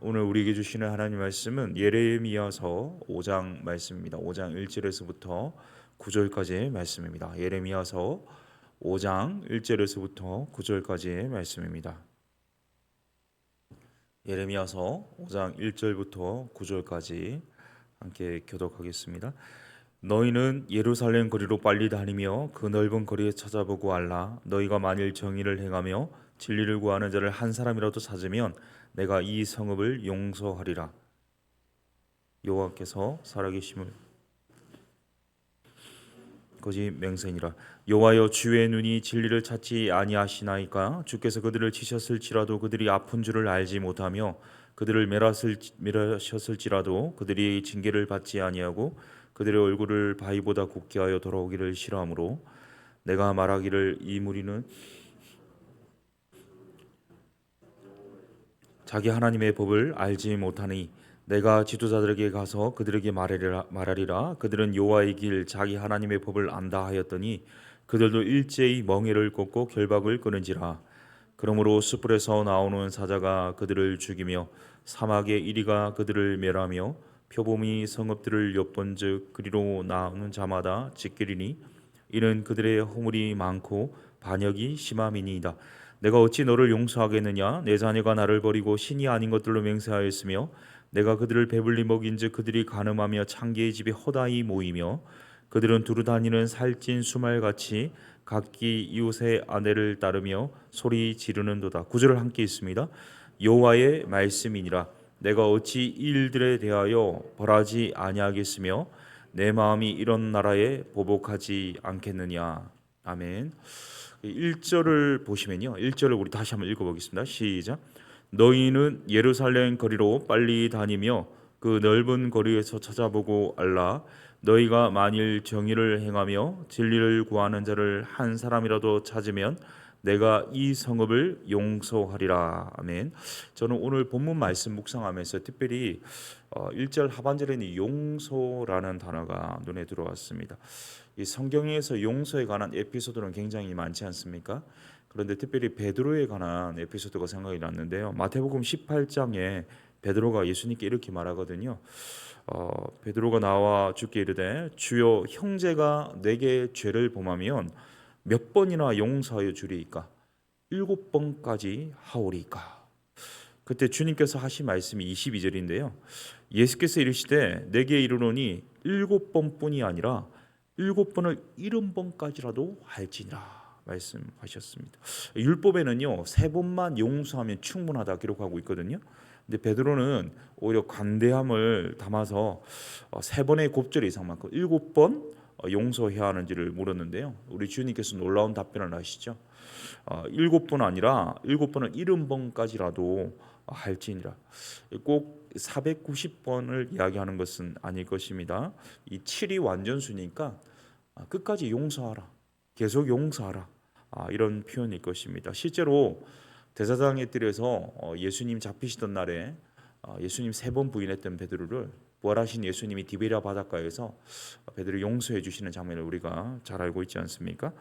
오늘 우리에게 주시는 하나님 말씀은 예레미야서 5장 말씀입니다. 5장 1절에서부터 9절까지의 말씀입니다. 예레미야서 5장 1절에서부터 9절까지의 말씀입니다. 예레미야서 5장 1절부터 9절까지 함께 교독하겠습니다. 너희는 예루살렘 거리로 빨리 다니며 그 넓은 거리에 찾아보고 알라 너희가 만일 정의를 행하며 진리를 구하는 자를 한 사람이라도 찾으면 내가 이 성읍을 용서하리라. 여호와께서 살아계심을. 거짓 맹세니라. 여호와여 주의 눈이 진리를 찾지 아니하시나이까? 주께서 그들을 치셨을지라도 그들이 아픈 줄을 알지 못하며 그들을 멸하셨을지라도 그들이 징계를 받지 아니하고 그들의 얼굴을 바위보다 곱게 하여 돌아오기를 싫어하므로 내가 말하기를 이 무리는 자기 하나님의 법을 알지 못하니 내가 지도자들에게 가서 그들에게 말하리라, 말하리라 그들은 여호와의 길 자기 하나님의 법을 안다 하였더니 그들도 일제히 멍에를 꽂고 결박을 끊은지라 그러므로 숯불에서 나오는 사자가 그들을 죽이며 사막의 이리가 그들을 멸하며 표범이 성읍들을 엿본즉 그리로 나오는 자마다 짓기리니 이는 그들의 허물이 많고 반역이 심함이니이다. 내가 어찌 너를 용서하겠느냐? 내 자녀가 나를 버리고 신이 아닌 것들로 맹세하였으며 내가 그들을 배불리 먹인즉 그들이 가늠하며 창기의 집에 허다히 모이며 그들은 두루 다니는 살찐 수말같이 각기 이웃의 아내를 따르며 소리 지르는도다. 구절을 함께 있습니다. 여호와의 말씀이니라. 내가 어찌 이 일들에 대하여 벌하지 아니하겠으며 내 마음이 이런 나라에 보복하지 않겠느냐. 아멘. 1절을 보시면요. 1절을 우리 다시 한번 읽어 보겠습니다. 시작. 너희는 예루살렘 거리로 빨리 다니며 그 넓은 거리에서 찾아보고 알라 너희가 만일 정의를 행하며 진리를 구하는 자를 한 사람이라도 찾으면 내가 이 성읍을 용서하리라. 아멘. 저는 오늘 본문 말씀 묵상하면서 특별히 어, 1절 하반절에는 용서라는 단어가 눈에 들어왔습니다. 이 성경에서 용서에 관한 에피소드는 굉장히 많지 않습니까? 그런데 특별히 베드로에 관한 에피소드가 생각이 났는데요. 마태복음 18장에 베드로가 예수님께 이렇게 말하거든요. 어, 베드로가 나와 주께 이르되 주여 형제가 내게 죄를 범하면 몇 번이나 용서하여 주리이까 일곱 번까지 하오리이까 그때 주님께서 하신 말씀이 22절인데요. 예수께서 이르시되 내게 이르노니 일곱 번뿐이 아니라 일곱 번을 일흔 번까지라도 할지니라 말씀하셨습니다. 율법에는요 세 번만 용서하면 충분하다 기록하고 있거든요. 근데 베드로는 오히려 관대함을 담아서 어, 세 번의 곱절 이상만큼 일곱 번 어, 용서해야 하는지를 물었는데요. 우리 주님께서 놀라운 답변을 하시죠. 어, 일곱 번 아니라 일곱 번은 일흔 번까지라도 할지니라. 꼭 490번을 이야기하는 것은 아닐 것입니다. 이 7이 완전수니까 끝까지 용서하라. 계속 용서하라. 아, 이런 표현일 것입니다. 실제로 대사장의 뜰에서 예수님 잡히시던 날에 예수님 세 번 부인했던 베드로를 부활하신 예수님이 디베리아 바닷가에서 베드로 용서해 주시는 장면을 우리가 잘 알고 있지 않습니까?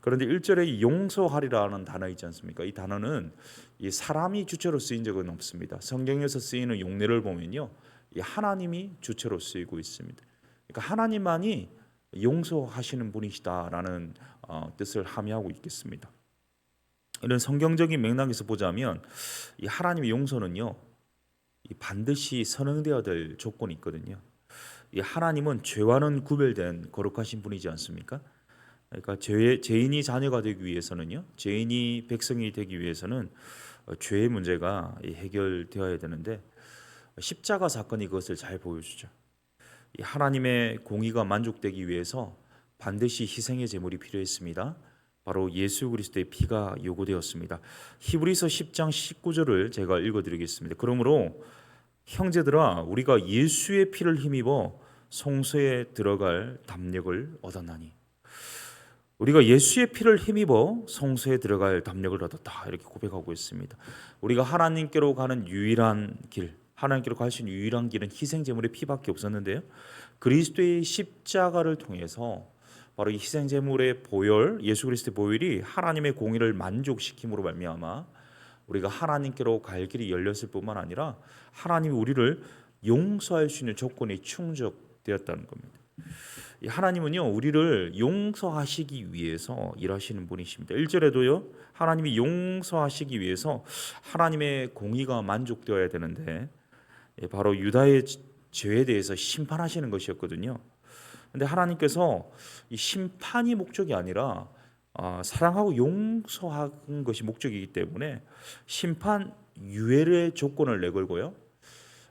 그런데 1절에 용서하리라는 단어 있지 않습니까? 이 단어는 이 사람이 주체로 쓰인 적은 없습니다. 성경에서 쓰이는 용례를 보면요. 이 하나님이 주체로 쓰이고 있습니다. 그러니까 하나님만이 용서하시는 분이시다라는 어, 뜻을 함의하고 있겠습니다. 이런 성경적인 맥락에서 보자면 이 하나님의 용서는요 반드시 선행되어야 될 조건이 있거든요. 이 하나님은 죄와는 구별된 거룩하신 분이지 않습니까? 그러니까 죄, 죄인이 자녀가 되기 위해서는요, 죄인이 백성이 되기 위해서는 죄의 문제가 해결되어야 되는데 십자가 사건이 그것을 잘 보여주죠. 하나님의 공의가 만족되기 위해서 반드시 희생의 제물이 필요했습니다. 바로 예수 그리스도의 피가 요구되었습니다. 히브리서 10장 19절을 제가 읽어 드리겠습니다. 그러므로 형제들아 우리가 예수의 피를 힘입어 성소에 들어갈 담력을 얻었나니 우리가 예수의 피를 힘입어 성소에 들어갈 담력을 얻었다 이렇게 고백하고 있습니다. 우리가 하나님께로 가는 유일한 길, 하나님께로 갈 수 있는 유일한 길은 희생 제물의 피밖에 없었는데요. 그리스도의 십자가를 통해서 바로 이 희생 제물의 보혈, 예수 그리스도의 보혈이 하나님의 공의를 만족시킴으로 말미암아 우리가 하나님께로 갈 길이 열렸을 뿐만 아니라 하나님이 우리를 용서할 수 있는 조건이 충족되었다는 겁니다. 이 하나님은요 우리를 용서하시기 위해서 일하시는 분이십니다. 1절에도요 하나님이 용서하시기 위해서 하나님의 공의가 만족되어야 되는데 예, 바로 유다의 죄에 대해서 심판하시는 것이었거든요. 근데 하나님께서 이 심판이 목적이 아니라 아, 사랑하고 용서하는 것이 목적이기 때문에 심판 유예의 조건을 내걸고요.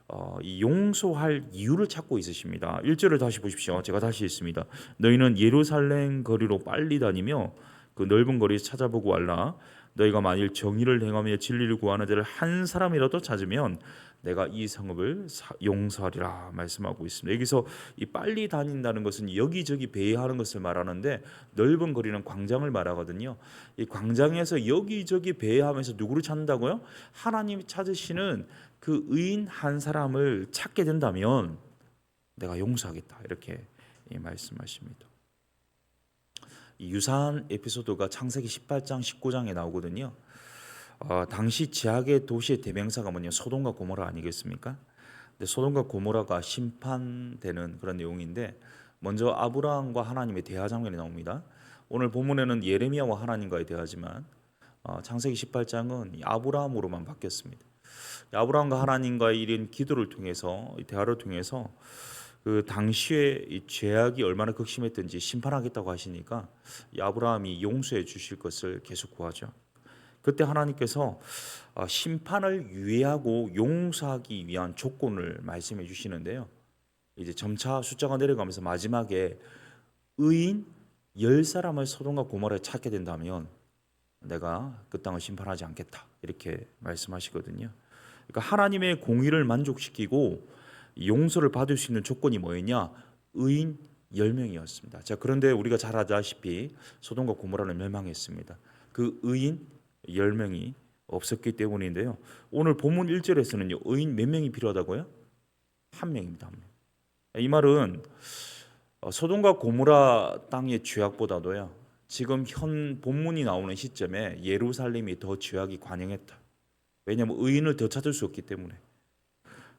어, 이 용서할 이유를 찾고 있으십니다. 1절을 다시 보십시오. 제가 다시 읽습니다. 너희는 예루살렘 거리로 빨리 다니며 그 넓은 거리에서 찾아보고 왔라. 너희가 만일 정의를 행하며 진리를 구하는 자를 한 사람이라도 찾으면 내가 이 성읍을 사- 용서하리라 말씀하고 있습니다. 여기서 이 빨리 다닌다는 것은 여기저기 배회하는 것을 말하는데 넓은 거리는 광장을 말하거든요. 이 광장에서 여기저기 배회하면서 누구를 찾는다고요? 하나님이 찾으시는 그 의인 한 사람을 찾게 된다면 내가 용서하겠다 이렇게 이 말씀하십니다. 이 유사한 에피소드가 창세기 18장 19장에 나오거든요. 어, 당시 지하의 도시의 대명사가 뭐냐 소돔과 고모라 아니겠습니까? 근데 소돔과 고모라가 심판되는 그런 내용인데 먼저 아브라함과 하나님의 대화 장면이 나옵니다. 오늘 본문에는 예레미야와 하나님과의 대화지만 어, 창세기 18장은 이 아브라함으로만 바뀌었습니다. 이 아브라함과 하나님과의 이런 기도를 통해서 이 대화를 통해서 그 당시에 이 죄악이 얼마나 극심했든지 심판하겠다고 하시니까 이 아브라함이 용서해 주실 것을 계속 구하죠. 그때 하나님께서 어, 심판을 유예하고 용서하기 위한 조건을 말씀해 주시는데요. 이제 점차 숫자가 내려가면서 마지막에 의인 열 사람을 소돔과 고모라에 찾게 된다면 내가 그 땅을 심판하지 않겠다 이렇게 말씀하시거든요. 그러니까 하나님의 공의를 만족시키고 용서를 받을 수 있는 조건이 뭐였냐? 의인 10명이었습니다. 자, 그런데 우리가 잘 아다시피 소돔과 고모라는 멸망했습니다. 그 의인 10명이 없었기 때문인데요. 오늘 본문 1절에서는요. 의인 몇 명이 필요하다고요? 한 명입니다. 이 말은 어, 소돔과 고모라 땅의 죄악보다도요. 지금 현 본문이 나오는 시점에 예루살렘이 더 죄악이 관영했다. 왜냐하면 의인을 더 찾을 수 없기 때문에.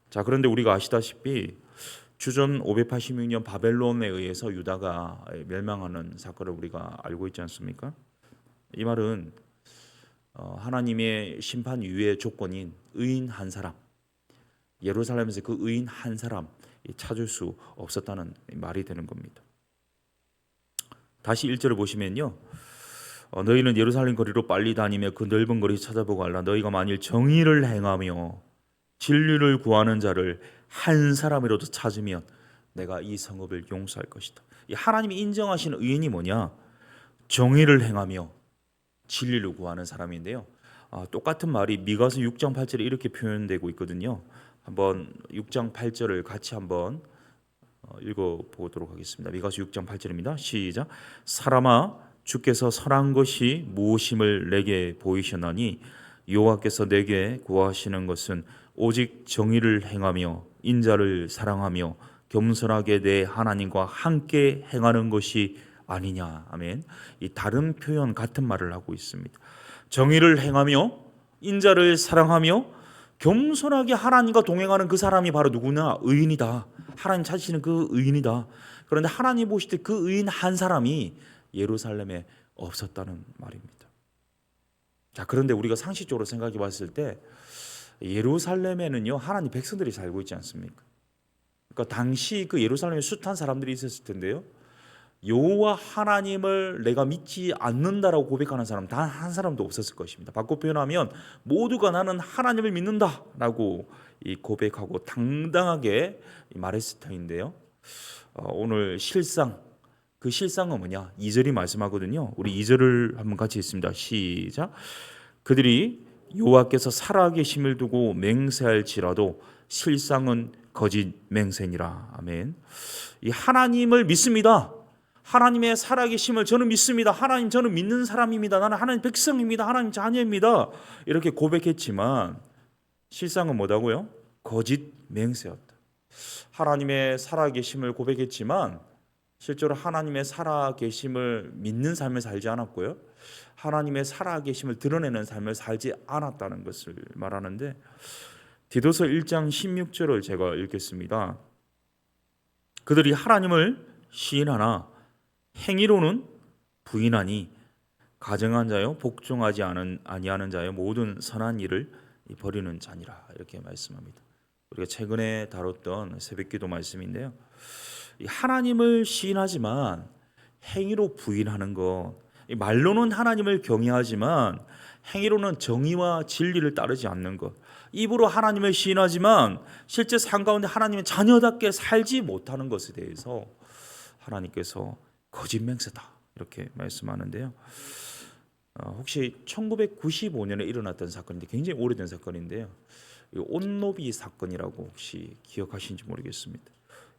자 그런데 우리가 아시다시피 주전 586년 바벨론에 의해서 유다가 멸망하는 사건을 우리가 알고 있지 않습니까? 이 말은 어, 하나님의 심판 유예 조건인 의인 한 사람, 예루살렘에서 그 의인 한 사람 찾을 수 없었다는 말이 되는 겁니다. 다시 1절을 보시면요. 어, 너희는 예루살렘 거리로 빨리 다니며 그 넓은 거리 찾아보고 알라. 너희가 만일 정의를 행하며 진리를 구하는 자를 한 사람이라도 찾으면 내가 이 성읍을 용서할 것이다. 이 하나님이 인정하시는 의인이 뭐냐? 정의를 행하며 진리를 구하는 사람인데요. 아, 똑같은 말이 미가서 6장 8절에 이렇게 표현되고 있거든요. 한번 6장 8절을 같이 한번 어, 읽어 보도록 하겠습니다. 미가서 6장 8절입니다. 시작. 사람아 주께서 선한 것이 무엇임을 내게 보이셨나니 여호와께서 내게 구하시는 것은 오직 정의를 행하며 인자를 사랑하며 겸손하게 내 하나님과 함께 행하는 것이 아니냐. 아멘. 이 다른 표현 같은 말을 하고 있습니다. 정의를 행하며 인자를 사랑하며 겸손하게 하나님과 동행하는 그 사람이 바로 누구냐? 의인이다. 하나님 찾으시는 그 의인이다. 그런데 하나님 보실 때 그 의인 한 사람이 예루살렘에 없었다는 말입니다. 자, 그런데 우리가 상식적으로 생각해 봤을 때 예루살렘에는요, 하나님 백성들이 살고 있지 않습니까? 그러니까 당시 그 예루살렘에 숱한 사람들이 있었을 텐데요. 여호와 하나님을 내가 믿지 않는다라고 고백하는 사람 단 한 사람도 없었을 것입니다. 바꿔 표현하면 모두가 나는 하나님을 믿는다라고 이 고백하고 당당하게 말했을 터인데요. 어, 오늘 실상 그 실상은 뭐냐? 2절이 말씀하거든요. 우리 2절을 한번 같이 읽습니다. 시작. 그들이 여호와께서 살아계심을 두고 맹세할지라도 실상은 거짓 맹세니라. 아멘. 이 하나님을 믿습니다. 하나님의 살아계심을 저는 믿습니다. 하나님 저는 믿는 사람입니다. 나는 하나님 백성입니다. 하나님 자녀입니다. 이렇게 고백했지만 실상은 뭐다고요? 거짓 맹세였다. 하나님의 살아계심을 고백했지만 실제로 하나님의 살아 계심을 믿는 삶을 살지 않았고요. 하나님의 살아 계심을 드러내는 삶을 살지 않았다는 것을 말하는데 디도서 1장 16절을 제가 읽겠습니다. 그들이 하나님을 시인하나 행위로는 부인하니 가정한 자요 복종하지 않은 아니하는 자요 모든 선한 일을 버리는 자니라 이렇게 말씀합니다. 우리가 최근에 다뤘던 새벽기도 말씀인데요. 이 하나님을 시인하지만 행위로 부인하는 것, 이 말로는 하나님을 경외하지만 행위로는 정의와 진리를 따르지 않는 것, 입으로 하나님을 시인하지만 실제 삶 가운데 하나님의 자녀답게 살지 못하는 것에 대해서 하나님께서 거짓 맹세다 이렇게 말씀하는데요. 어, 혹시 1995년에 일어났던 사건인데 굉장히 오래된 사건인데요. 이 온노비 사건이라고 혹시 기억하시는지 모르겠습니다.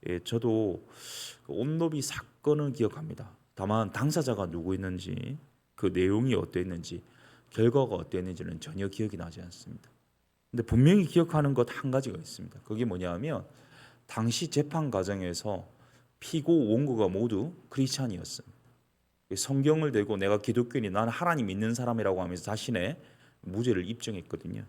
예, 저도 그 온노비 사건은 기억합니다. 다만 당사자가 누구였는지 그 내용이 어땠는지 결과가 어땠는지는 전혀 기억이 나지 않습니다. 근데 분명히 기억하는 것 한 가지가 있습니다. 그게 뭐냐면 당시 재판 과정에서 피고 원고가 모두 크리스찬이었습니다. 성경을 대고 내가 기독교인이 나는 하나님 믿는 사람이라고 하면서 자신의 무죄를 입증했거든요.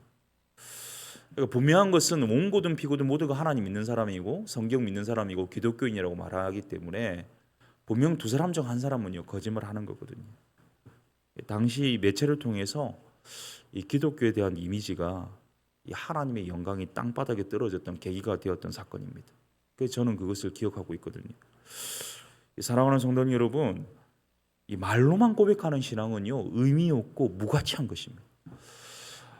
그러니까 분명한 것은 원고든 피고든 모두가 하나님 믿는 사람이고 성경 믿는 사람이고 기독교인이라고 말하기 때문에 분명 두 사람 중 한 사람은요 거짓말 하는 거거든요. 당시 매체를 통해서 이 기독교에 대한 이미지가 이 하나님의 영광이 땅바닥에 떨어졌던 계기가 되었던 사건입니다. 그래서 저는 그것을 기억하고 있거든요. 사랑하는 성도님 여러분, 이 말로만 고백하는 신앙은요 의미 없고 무가치한 것입니다.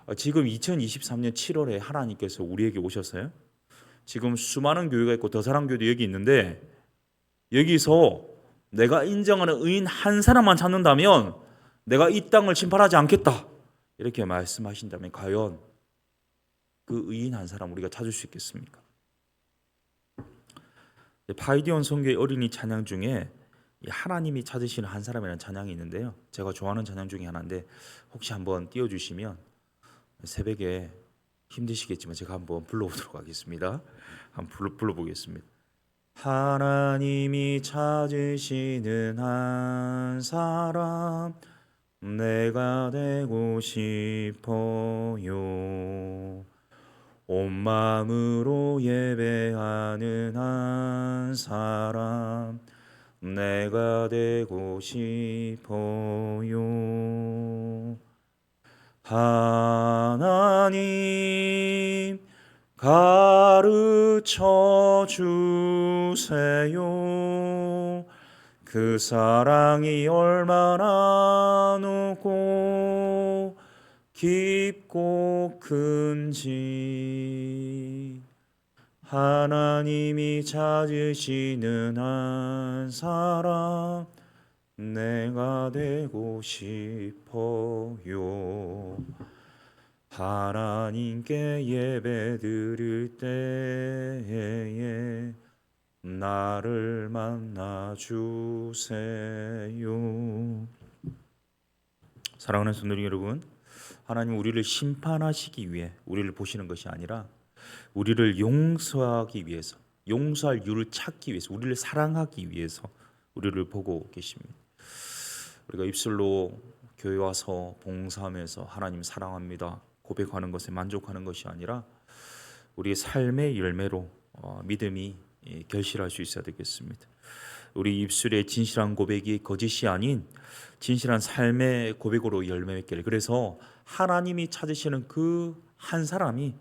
어, 지금 2023년 7월에 하나님께서 우리에게 오셨어요. 지금 수많은 교회가 있고 더사랑 교도 여기 있는데 여기서 내가 인정하는 의인 한 사람만 찾는다면 내가 이 땅을 심판하지 않겠다 이렇게 말씀하신다면 과연 그 의인 한 사람 우리가 찾을 수 있겠습니까? 파이디온 성교의 어린이 찬양 중에 하나님이 찾으시는 한 사람이라는 찬양이 있는데요. 제가 좋아하는 찬양 중에 하나인데 혹시 한번 띄워주시면 새벽에 힘드시겠지만 제가 한번 불러보도록 하겠습니다. 한번 불러, 불러보겠습니다. 하나님이 찾으시는 한 사람 내가 되고 싶어요. 온 마음으로 예배하는 한 사람 내가 되고 싶어요. 하나님 가르쳐 주세요. 그 사랑이 얼마나 높고 깊고 큰지 하나님이 찾으시는 한 사람 내가 되고 싶어요. 하나님께 예배 드릴 때에 나를 만나 주세요. 사랑하는 성도 여러분, 하나님 우리를 심판하시기 위해 우리를 보시는 것이 아니라 우리를 용서하기 위해서, 용서할 이유를 찾기 위해서, 우리를 사랑하기 위해서 우리를 보고 계십니다. 우리가 입술로 교회 와서 봉사하면서 하나님 사랑합니다 고백하는 것에 만족하는 것이 아니라 우리의 삶의 열매로 어, 믿음이 예, 결실할 수 있어야 되겠습니다. 우리 입술의 진실한 고백이 거짓이 아닌 진실한 삶의 고백으로 열매 맺기를. 그래서 하나님이 찾으시는 그 한 사람이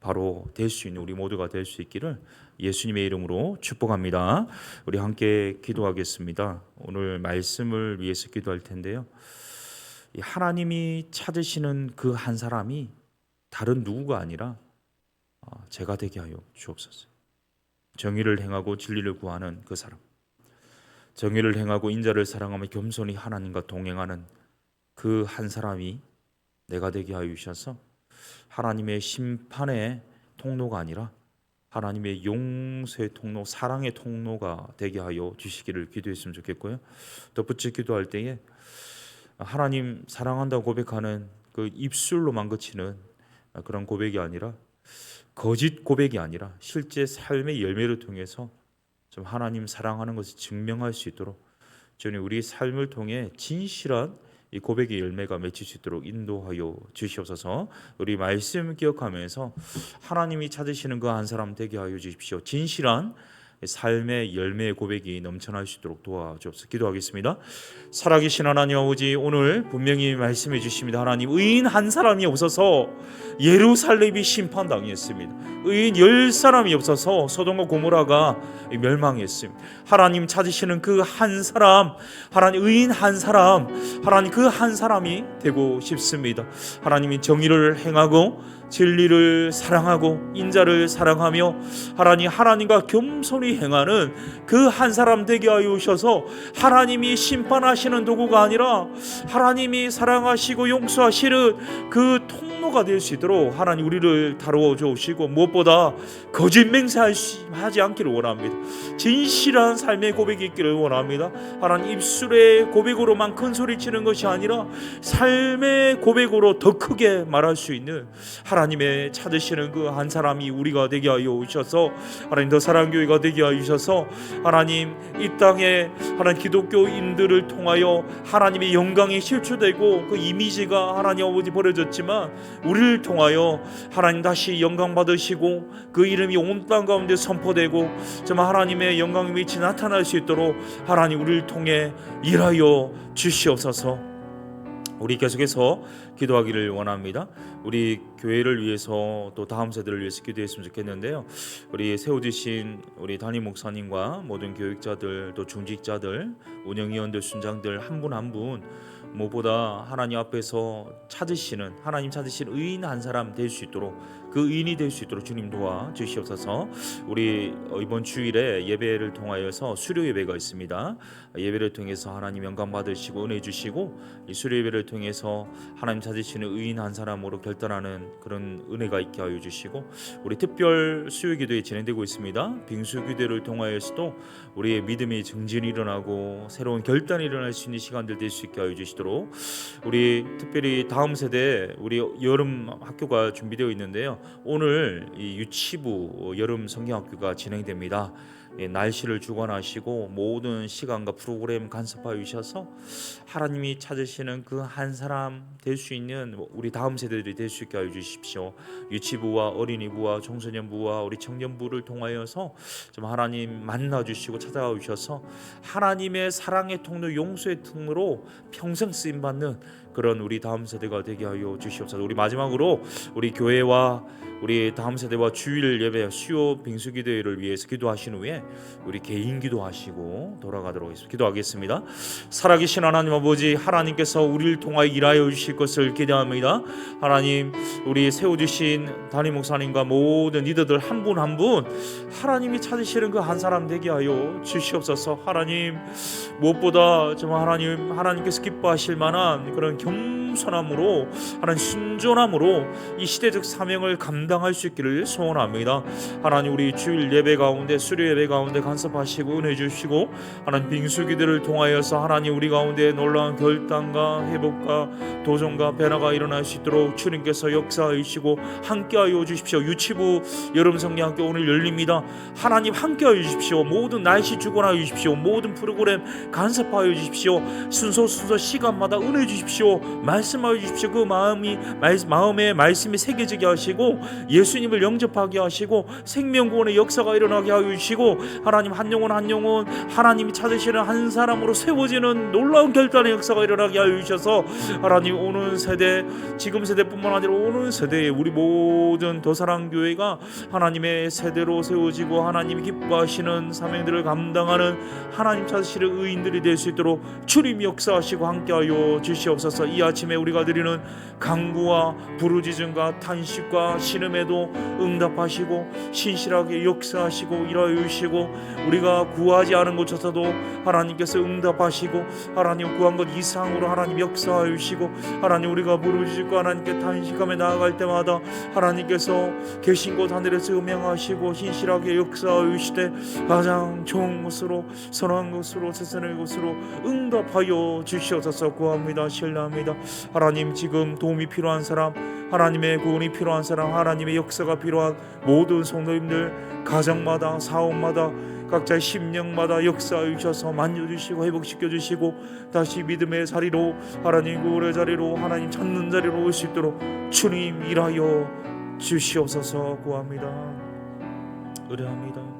바로 될 수 있는 우리 모두가 될 수 있기를 예수님의 이름으로 축복합니다. 우리 함께 기도하겠습니다. 오늘 말씀을 위해서 기도할 텐데요. 하나님이 찾으시는 그 한 사람이 다른 누구가 아니라 어, 제가 되게 하여 주옵소서. 정의를 행하고 진리를 구하는 그 사람. 정의를 행하고 인자를 사랑하며 겸손히 하나님과 동행하는 그 한 사람이 내가 되게 하여 주셔서 하나님의 심판의 통로가 아니라 하나님의 용서의 통로, 사랑의 통로가 되게 하여 주시기를 기도했으면 좋겠고요. 덧붙여 기도할 때에 하나님 사랑한다고 고백하는 그 입술로만 그치는 그런 고백이 아니라 거짓 고백이 아니라 실제 삶의 열매를 통해서 좀 하나님 사랑하는 것을 증명할 수 있도록 주님 우리 삶을 통해 진실한 이 고백의 열매가 맺힐 수 있도록 인도하여 주시옵소서. 우리 말씀 기억하면서 하나님이 찾으시는 그 한 사람 되게 하여 주십시오. 진실한 삶의 열매의 고백이 넘쳐날 수 있도록 도와주옵소서. 기도하겠습니다. 살아계신 하나님 아버지 오늘 분명히 말씀해 주십니다. 하나님 의인 한 사람이 없어서 예루살렘이 심판당했습니다. 의인 열 사람이 없어서 소돔과 고모라가 멸망했습니다. 하나님 찾으시는 그 한 사람, 하나님 의인 한 사람, 하나님 그 한 사람이 되고 싶습니다. 하나님이 정의를 행하고 진리를 사랑하고 인자를 사랑하며 하나님 하나님과 겸손히 행하는 그 한 사람 되게 하여 주셔서 하나님이 심판하시는 도구가 아니라 하나님이 사랑하시고 용서하시는 그 통로가 될 수 있도록 하나님 우리를 다루어 주시고 무엇보다 거짓 맹세하지 않기를 원합니다. 진실한 삶의 고백이 있기를 원합니다. 하나님 입술의 고백으로만 큰 소리 치는 것이 아니라 삶의 고백으로 더 크게 말할 수 있는 하나님 의 찾으시는 그 한 사람이 우리가 되게 하여 주셔서 하나님 더 사랑 교회가 되게 하여 주셔서 하나님 이 땅에 하나님 기독교인들을 통하여 하나님의 영광이 실추되고 그 이미지가 하나님 아버지 버려졌지만 우리를 통하여 하나님 다시 영광 받으시고 그 이름이 온 땅 가운데 선포되고 정말 하나님의 영광의 빛이 나타날 수 있도록 하나님 우리를 통해 일하여 주시옵소서. 우리 계속해서 기도하기를 원합니다. 우리 교회를 위해서 또 다음 세대를 위해서 기도했으면 좋겠는데요. 우리 세워주신 우리 담임 목사님과 모든 교육자들 또 중직자들 운영위원들 순장들 한 분 한 분 무엇보다 하나님 앞에서 찾으시는 하나님 찾으시는 의인 한 사람 될 수 있도록 그 의인이 될 수 있도록 주님 도와 주시옵소서. 우리 이번 주일에 예배를 통하여서 수료 예배가 있습니다. 예배를 통해서 하나님 영광 받으시고 은혜 주시고 이 수료 예배를 통해서 하나님 찾으시는 의인 한 사람으로 결단하는 그런 은혜가 있게 하여 주시고 우리 특별 수요 기도에 진행되고 있습니다. 빙수 기도를 통하여서도 우리의 믿음의 증진이 일어나고 새로운 결단이 일어날 수 있는 시간들 될 수 있게 하여 주시도록 우리 특별히 다음 세대 우리 여름 학교가 준비되어 있는데요. 오늘 이 유치부 여름 성경학교가 진행됩니다. 예, 날씨를 주관하시고 모든 시간과 프로그램 간섭하여 주셔서 하나님이 찾으시는 그 한 사람 될 수 있는 우리 다음 세대들이 될 수 있게 하여 주십시오. 유치부와 어린이부와 청소년부와 우리 청년부를 통하여서 좀 하나님 만나 주시고 찾아와 주셔서 하나님의 사랑의 통로 용서의 통로로 평생 쓰임 받는 그런 우리 다음 세대가 되게 하여 주시옵소서. 우리 마지막으로 우리 교회와 우리 다음 세대와 주일 예배 수요 빙수 기도회를 위해서 기도하신 후에 우리 개인 기도하시고 돌아가도록 하겠습니다. 기도하겠습니다. 살아계신 하나님 아버지 하나님께서 우리를 통하여 일하여 주실 것을 기대합니다. 하나님 우리 세워 주신 담임 목사님과 모든 리더들 한 분 한 분 하나님이 찾으시는 그 한 사람 되게 하여 주시옵소서. 하나님 무엇보다 정말 하나님 하나님께서 기뻐하실 만한 그런 경 겸손함으로 하나님 순전함으로 이 시대적 사명을 감당할 수 있기를 소원합니다. 하나님 우리 주일 예배 가운데 수료 예배 가운데 간섭하시고 은혜 주시고 하나님 빙수기들을 통하여서 하나님 우리 가운데 놀라운 결단과 회복과 도전과 변화가 일어날 수 있도록 주님께서 역사하시고 함께하여 주십시오. 유치부 여름 성경학교 오늘 열립니다. 하나님 함께하여 주십시오. 모든 날씨 주관하여 주십시오. 모든 프로그램 간섭하여 주십시오. 순서 순서 시간마다 은혜 주십시오. 말씀 하여 주십시오. 그 마음이 말, 마음에 말씀이 새겨지게 하시고 예수님을 영접하게 하시고 생명 구원의 역사가 일어나게 하여 주시고 하나님 한 영혼 한 영혼 하나님이 찾으시는 한 사람으로 세워지는 놀라운 결단의 역사가 일어나게 하여 주셔서 하나님 오는 세대 지금 세대뿐만 아니라 오는 세대에 우리 모든 더사랑 교회가 하나님의 세대로 세워지고 하나님이 기뻐하시는 사명들을 감당하는 하나님 찾으시는 의인들이 될 수 있도록 주님 역사하시고 함께하여 주시옵소서 이 아침에 우리가 드리는 강구와 부르짖음과 탄식과 신음에도 응답하시고 신실하게 역사하시고 일하여 주시고 우리가 구하지 않은 곳에서도 하나님께서 응답하시고 하나님 구한 것 이상으로 하나님 역사하여 주시고 하나님 우리가 부르짖고 하나님께 탄식하며 나아갈 때마다 하나님께서 계신 곳 하늘에서 음행하시고 신실하게 역사하여 주시되 가장 좋은 것으로 선한 것으로 세상의 것으로 응답하여 주시옵소서. 구합니다. 신뢰합니다 하나님 지금 도움이 필요한 사람 하나님의 구원이 필요한 사람 하나님의 역사가 필요한 모든 성도님들 가정마다 사업마다 각자의 심령마다 역사해 주셔서 만져주시고 회복시켜 주시고 다시 믿음의 자리로 하나님 구원의 자리로 하나님 찾는 자리로 올 수 있도록 주님 일하여 주시옵소서. 구합니다. 의뢰합니다